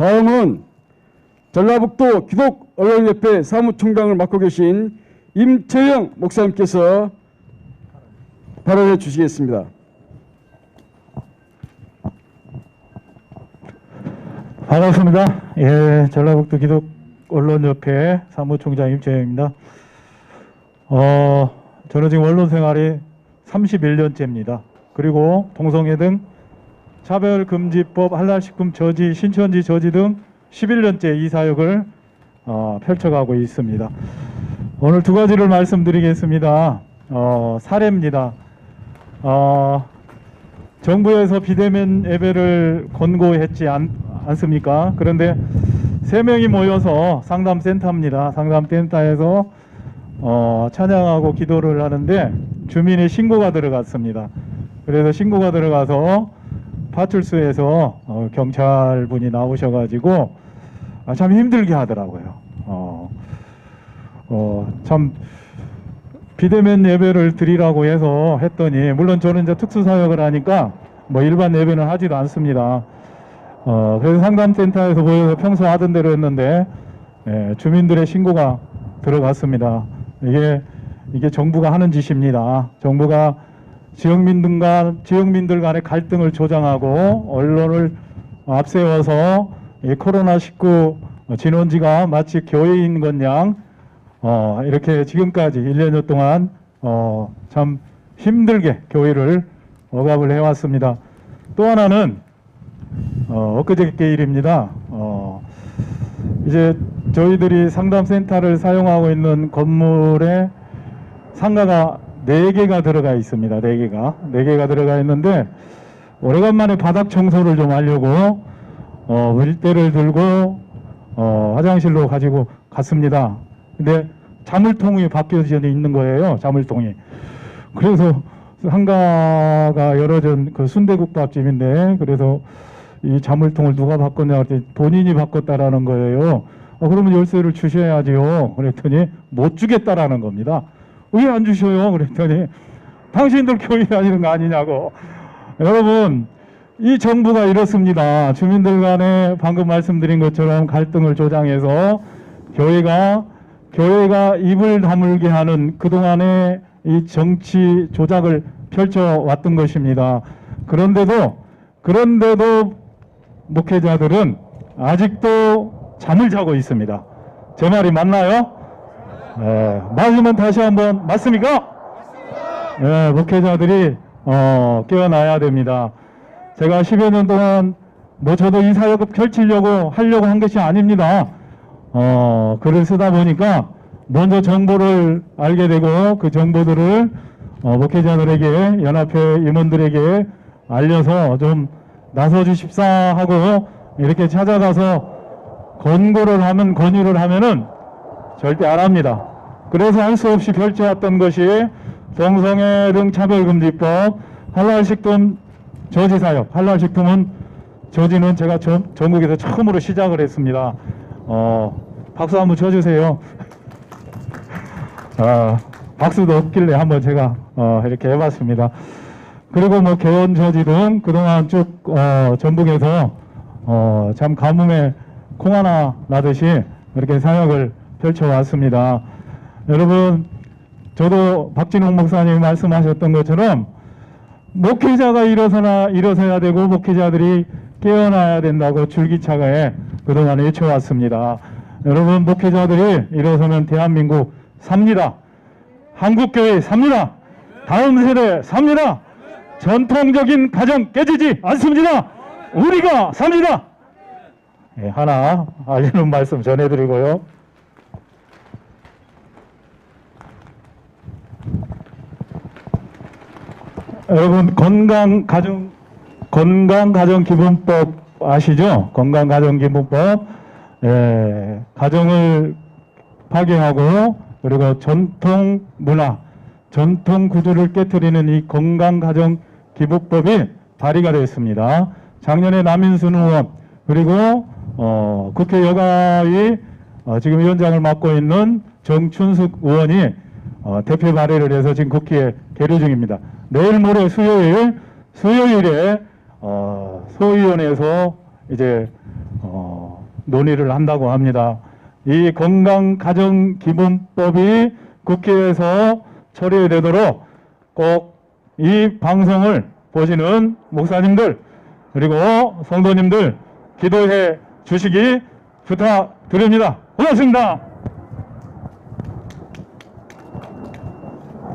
다음은 전라북도 기독언론협회 사무총장을 맡고 계신 임채영 목사님께서 발언해 주시겠습니다. 반갑습니다. 예, 전라북도 기독 언론협회 사무총장 임채영입니다. 어, 저는 지금 언론 생활이 31년째입니다. 그리고 동성애 등 차별금지법, 한랄식품 저지, 신천지 저지 등 11년째 이 사역을 어, 펼쳐가고 있습니다. 오늘 두 가지를 말씀드리겠습니다. 어, 사례입니다. 어, 정부에서 비대면 예배를 권고했지 않, 않습니까? 그런데 세 명이 모여서 상담센터입니다. 상담센터에서 어, 찬양하고 기도를 하는데 주민의 신고가 들어갔습니다. 그래서 신고가 들어가서 파출소에서 어, 경찰분이 나오셔가지고 아, 참 힘들게 하더라고요. 어, 어, 참 비대면 예배를 드리라고 해서 했더니 물론 저는 이제 특수 사역을 하니까 뭐 일반 예배는 하지도 않습니다. 어, 그래서 상담센터에서 모여서 평소 하던 대로 했는데 예, 주민들의 신고가 들어갔습니다. 이게 이게 정부가 하는 짓입니다. 정부가 지역민들 간 지역민들 간의 갈등을 조장하고 언론을 앞세워서 이 코로나 19 진원지가 마치 교회인 것양 어, 이렇게 지금까지 1년여 동안 어, 참 힘들게 교회를 억압을 해왔습니다. 또 하나는 어, 엊그저께 일입니다. 어, 이제 저희들이 상담센터를 사용하고 있는 건물에 상가가 4개가 들어가 있습니다. 4개가. 4개가 들어가 있는데 오래간만에 바닥 청소를 좀 하려고 어, 물대를 들고 어, 화장실로 가지고 갔습니다. 근데 자물통이 바뀌어져 있는 거예요. 자물통이. 그래서 상가가 열어준 그 순대국밥집인데 그래서 이 자물통을 누가 바꿨냐 그랬더니 본인이 바꿨다라는 거예요. 어, 그러면 열쇠를 주셔야지요. 그랬더니 못 주겠다라는 겁니다. 왜 안 주셔요? 그랬더니 당신들 교회 다니는 거 아니냐고. 여러분, 이 정부가 이렇습니다. 주민들 간에 방금 말씀드린 것처럼 갈등을 조장해서 교회가 교회가 입을 다물게 하는 그동안의 이 정치 조작을 펼쳐왔던 것입니다. 그런데도 그런데도 목회자들은 아직도 잠을 자고 있습니다. 제 말이 맞나요? 예, 맞으면 다시 한번 맞습니까? 예, 목회자들이 어, 깨어나야 됩니다. 제가 10여 년 동안 뭐 저도 이 사역을 펼치려고 하려고 한 것이 아닙니다. 어, 글을 쓰다 보니까 먼저 정보를 알게 되고 그 정보들을 어, 목회자들에게 연합회 임원들에게 알려서 좀 나서 주십사 하고 이렇게 찾아가서 권고를 하면 권유를 하면은 절대 안 합니다. 그래서 할 수 없이 펼쳐왔던 것이 동성애 등 차별금지법, 한랄식품 저지사역, 한랄식품은 저지는 제가 전, 전국에서 처음으로 시작을 했습니다. 어, 박수 한번 쳐주세요. 아, 박수도 없길래 한번 제가 어, 이렇게 해봤습니다. 그리고 뭐 개원 저지 등 그동안 쭉 어, 전북에서 어, 참 가뭄에 콩 하나 나듯이 이렇게 사역을 펼쳐왔습니다. 여러분, 저도 박진홍 목사님이 말씀하셨던 것처럼 목회자가 일어서나 일어서야 되고 목회자들이 깨어나야 된다고 줄기차게 그동안 외쳐왔습니다. 여러분 목회자들이 일어서면 대한민국 삽니다. 한국교회 삽니다. 다음 세대 삽니다. 전통적인 가정 깨지지 않습니다. 우리가 삽니다. 예, 하나 알리는 말씀 전해드리고요. 여러분 건강 가정 건강 가정 기본법 아시죠? 건강 가정 기본법 예, 가정을 파괴하고 그리고 전통 문화, 전통 구조를 깨뜨리는 이 건강 가정 기본법이 발의가 되었습니다. 작년에 남인순 의원 그리고 어, 국회 여가위 어, 지금 위원장을 맡고 있는 정춘숙 의원이 어, 대표 발의를 해서 지금 국회에 계류 중입니다. 내일 모레 수요일 수요일에 어, 소위원회에서 이제 어, 논의를 한다고 합니다. 이 건강 가정 기본법이 국회에서 처리되도록 꼭 이 방송을 보시는 목사님들 그리고 성도님들 기도해 주시기 부탁드립니다. 고맙습니다.